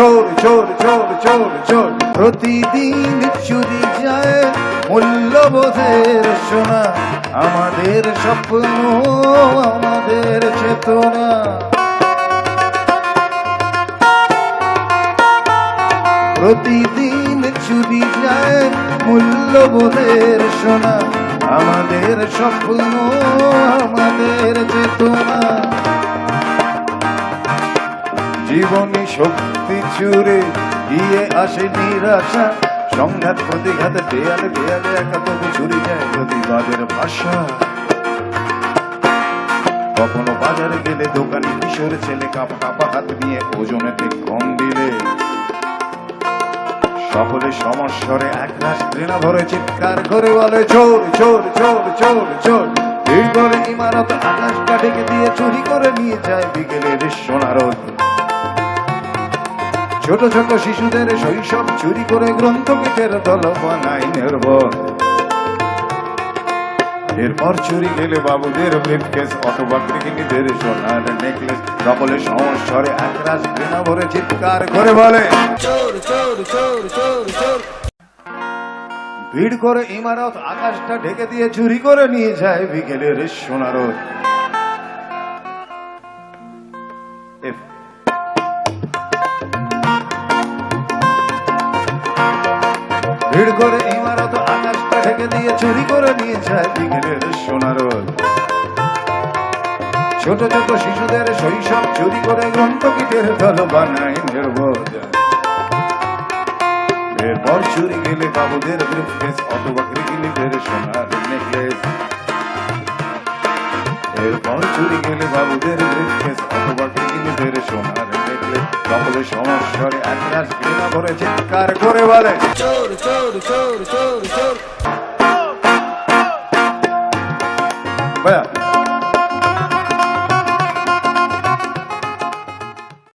চোর চোর চোর চোর চোর। প্রতিদিন চুরি যায় মূল্যবোধের সোনা। আমাদের স্বপ্ন, আমাদের চেতনা। প্রতিদিন চুরি যায় মূল্যবোধের সোনা। আমাদের স্বপ্ন, আমাদের চেতনা। শক্তি চুরে গিয়ে আসে নিরাশা। সংঘাত, প্রতিঘাত দেয়ালে দেয়ালে একা তবু চুরি যায় প্রতিবাদের ভাষা। কখনো বাজারে গেলে দোকানে কিশোর ছেলে কাপা কাপা হাত নিয়ে ওজনেতে কম দিলে। সকলে সমস্বরে এক রাস ঘৃণা ভরে চিৎকার করে বলে, চোর চোর চোর চোর চোর। ভিড় করে ইমারত আকাশটা ঢেকে দিয়ে চুরি করে নিয়ে যায় বিকেলের সোনারোদ ছোট ছোট শিশুদের শৈশব চুরি করে গ্রন্থপীঠের দল বানাই নির্ভর এরপর চুরি গেলে বাবুদের ব্রিফকেস অথবা গৃহিণীদের সোনার নেকলেস সকলে সমস্বরে একরাশ ঘৃণা ভরে চিৎকার করে বলে চোর চোর চোর চোর চোর। ভিড় করে ইমারত আকাশটা ঢেকে দিয়ে চুরি করে নিয়ে যায় বিকেলের সোনারোদ ভিড় করে ইমারত আকাশটা ঢেকে দিয়ে চুরি করে নিয়ে যায় বিকেলের সোনারোদ ছোট ছোট শিশুদের শৈশব চুরি করে গ্রন্থকিটের দল বানায় নির্বোধ। এরপর চুরি গেলে বাবুদের ব্রিফকেস অথবা গৃহিণীদের সোনার নেকলেস এরপর চুরি গেলে বাবুদের ব্রিফকেস অথবা গৃহিণীদের সোনার সকলে সমস্যারে একরাশ ঘৃণা করে চিৎকার করে বলে। চোর চোর চোর চোর চোর। ভাইয়া